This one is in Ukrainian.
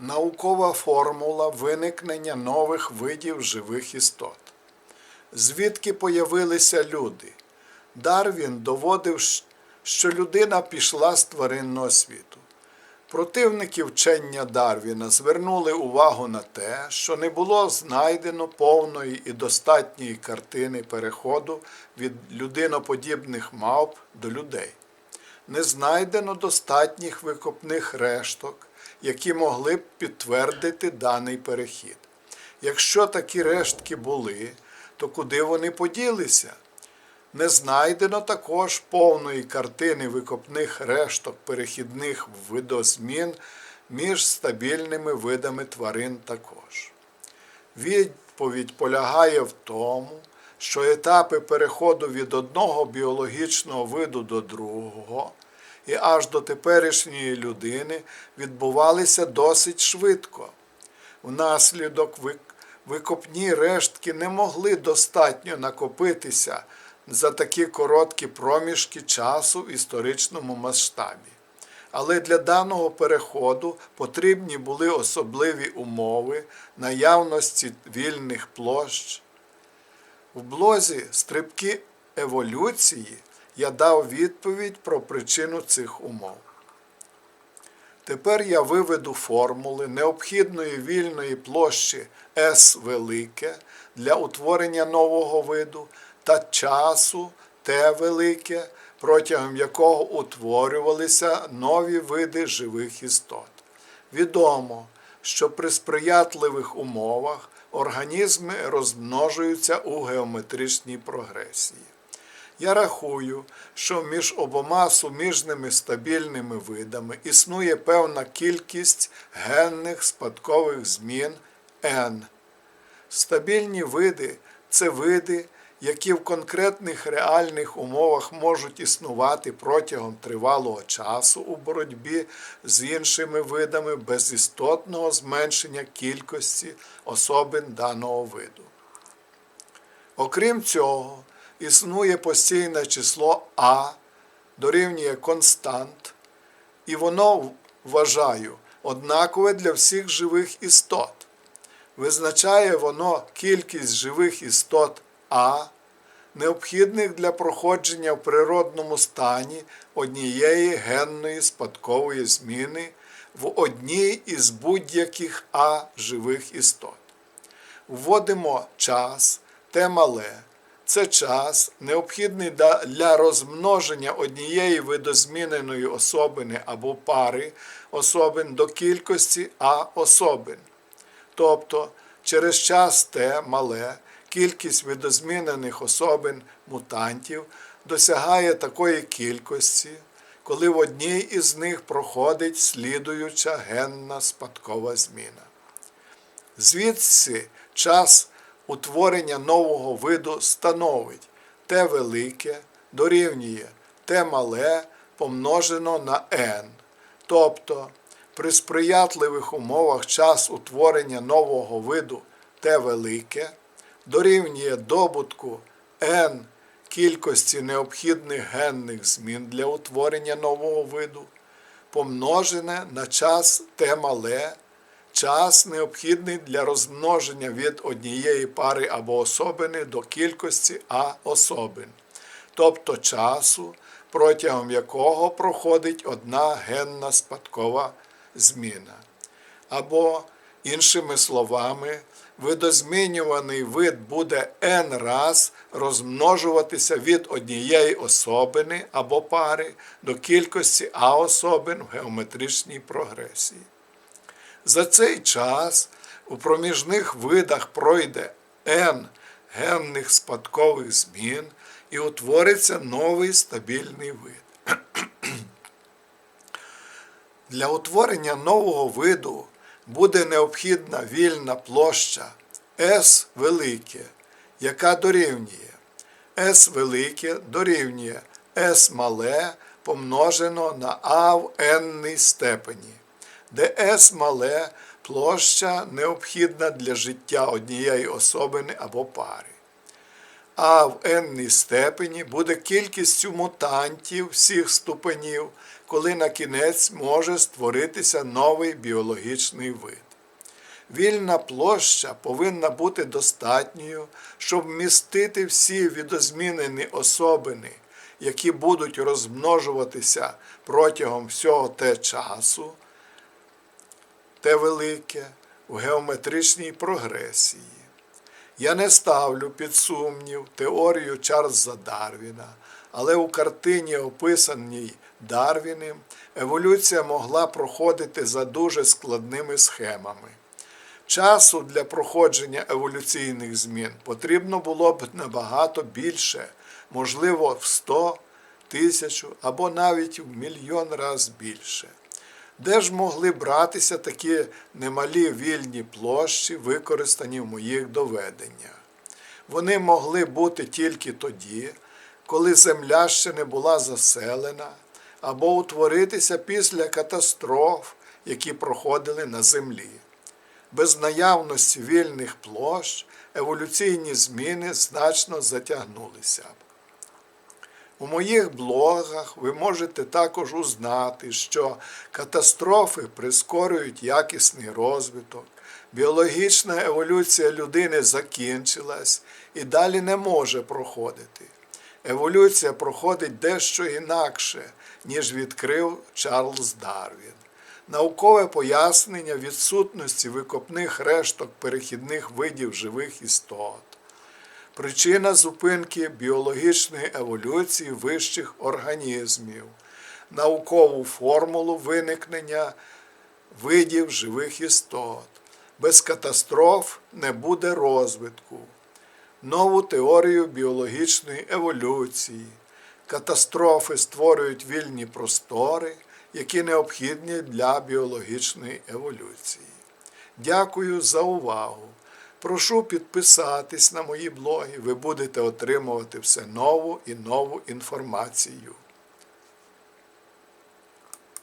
наукова формула виникнення нових видів живих істот. Звідки появилися люди? Дарвін доводив, що людина пішла з тваринного світу. Противники вчення Дарвіна звернули увагу на те, що не було знайдено повної і достатньої картини переходу від людиноподібних мавп до людей. Не знайдено достатніх викопних решток, які могли б підтвердити даний перехід. Якщо такі рештки були, то куди вони поділися? Не знайдено також повної картини викопних решток перехідних видозмін між стабільними видами тварин також. Відповідь полягає в тому, що етапи переходу від одного біологічного виду до другого і аж до теперішньої людини відбувалися досить швидко. Внаслідок викопні рештки не могли достатньо накопитися за такі короткі проміжки часу в історичному масштабі. Але для даного переходу потрібні були особливі умови наявності вільних площ. В блозі стрибки еволюції я дав відповідь про причину цих умов. Тепер я виведу формули необхідної вільної площі S велике для утворення нового виду та часу Т велике, протягом якого утворювалися нові види живих істот. Відомо, що при сприятливих умовах організми розмножуються у геометричній прогресії. Я рахую, що між обома суміжними стабільними видами існує певна кількість генних спадкових змін N. Стабільні види це види, які в конкретних реальних умовах можуть існувати протягом тривалого часу у боротьбі з іншими видами без істотного зменшення кількості особин даного виду. Окрім цього, існує постійне число А дорівнює констант, і воно вважаю однакове для всіх живих істот. Визначає воно кількість живих істот А, необхідних для проходження в природному стані однієї генної спадкової зміни в одній із будь-яких А живих істот. Вводимо час Т мале. Це час, необхідний для розмноження однієї видозміненої особини або пари особин до кількості А особин. Тобто через час Т мале кількість видозмінених особин мутантів досягає такої кількості, коли в одній із них проходить слідуюча генна спадкова зміна. Звідси час утворення нового виду становить Т велике дорівнює Т мале помножено на n. Тобто при сприятливих умовах час утворення нового виду Т велике дорівнює добутку n кількості необхідних генних змін для утворення нового виду, помножене на час Т мале час необхідний для розмноження від однієї пари або особини до кількості А особин, тобто часу, протягом якого проходить одна генна спадкова зміна. Або, іншими словами, видозмінюваний вид буде n раз розмножуватися від однієї особини або пари до кількості А особин в геометричній прогресії. За цей час у проміжних видах пройде N генних спадкових змін і утвориться новий стабільний вид. Для утворення нового виду буде необхідна вільна площа S велике, яка дорівнює S велике дорівнює S мале помножено на А в n степені де С мале площа необхідна для життя однієї особини або пари. а в енній степені буде кількістю мутантів всіх ступенів, коли на кінець може створитися новий біологічний вид. Вільна площа повинна бути достатньою, щоб вмістити всі відозмінені особини, які будуть розмножуватися протягом всього те часу, те велике в геометричній прогресії. Я не ставлю під сумнів теорію Чарльза Дарвіна, але у картині, описаній Дарвіним, еволюція могла проходити за дуже складними схемами. Часу для проходження еволюційних змін потрібно було б набагато більше, можливо, в 100, тисячу або навіть в мільйон разів більше. Де ж могли братися такі немалі вільні площі, використані в моїх доведеннях? Вони могли бути тільки тоді, коли земля ще не була заселена, або утворитися після катастроф, які проходили на землі. Без наявності вільних площ еволюційні зміни значно затягнулися б. У моїх блогах ви можете також узнати, що катастрофи прискорюють якісний розвиток, біологічна еволюція людини закінчилась і далі не може проходити. Еволюція проходить дещо інакше, ніж відкрив Чарльз Дарвін. Наукове пояснення відсутності викопних решток перехідних видів живих істот. Причина зупинки біологічної еволюції вищих організмів, наукову формулу виникнення видів живих істот. Без катастроф не буде розвитку, нову теорію біологічної еволюції. Катастрофи створюють вільні простори, які необхідні для біологічної еволюції. Дякую за увагу. Прошу підписатись на мої блоги, ви будете отримувати все нову і нову інформацію.